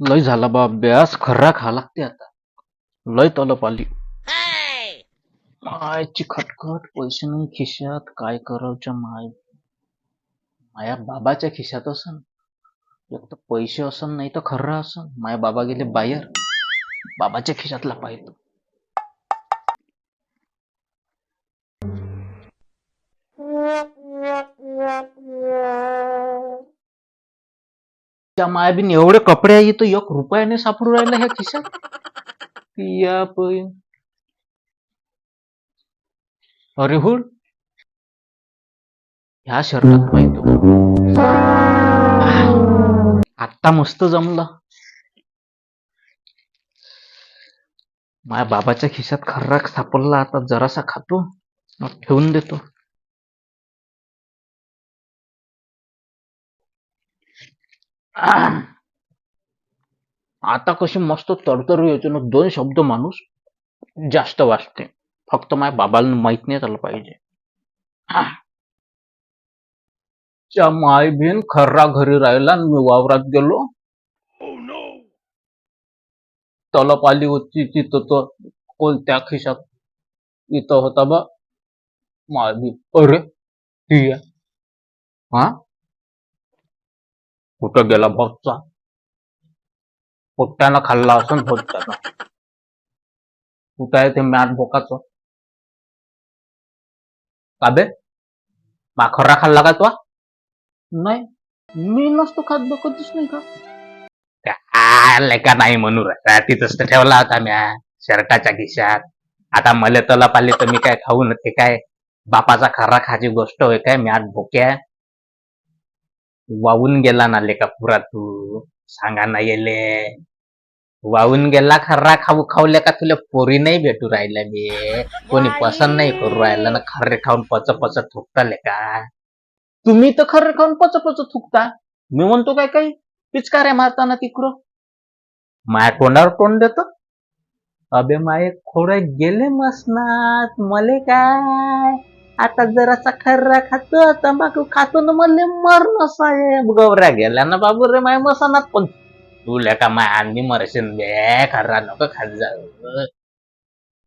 लय झाला बा अभ्यास खर्रा खा लागते आता. लय तलप आली. मायची खटखट पैसे नाही खिशात काय करावच्या माय? माया बाबाच्या खिशात असन. एक तर पैसे असन नाही तर खर्रा असन. माया बाबा गेले बाहेर. बाबाच्या खिशातला पाहिजे त्या मायाबीन एवढे कपडे आहे तर एक रुपयाने सापडू राहिला ह्या खिशात? या पय अरे हुड. ह्या शर्टात पाहिजे आत्ता मस्त जमलं. माझ्या बाबाच्या खिशात खर्राक सापडला आता जरासा खातो मग ठेवून देतो. आता कशी मस्त तरतरू येते ना दोन शब्द माणूस जास्त वाचते फक्त माझ्या बाबाला माहीत नाही झालं पाहिजे. च्या माय बिन खर्रा घरी राहिला मी वावरात गेलो. तलप आली होती तिथं तो कोणत्या खिशात इथं होता बा. माय बी अरे ती आहे. हा? कुठं गेला बघचा. पोट्ट्यानं खाल्ला असं होत त्याचा. कुठं आहे ते मॅट बोकाच? काबे मा खाल्ला का तो? नाही. मी नसतो खात बघतच नाही का? आले का नाही म्हणू राहिला. तिथंच तर ठेवला होता म्या. शर्टाच्या खिशात. आता मले तला आले तर मी काय खाऊ नये काय? बापाचा खरा खाची गोष्ट होय काय? मी आज भोक्या वाहून गेला ना लेका पुरा तू? सांगा ना येले. वाहून गेला खर्रा खाऊ खाऊले का तुला पोरी नाही भेटू राहिल्या मी कोणी पसंत नाही करू राहिलं ना खर्रे खाऊन पच पच थुकताले का तुम्ही तर खर्रे खाऊन पच पच थुकता. मी म्हणतो काय काही? पिचकाऱ्या मारताना तिकडं. माया तोंडावर तोंड देत. अबे माये खोडे गेले मसनात मले काय? आता जरासा खर्रा खातो तंबाखू खातो ना मले मरण साहेब. गौऱ्या गेल्या ना बाबू रे माय मसानात पण. तुला का माय आणि मरशील? बे खर्रा नको खात जाऊ.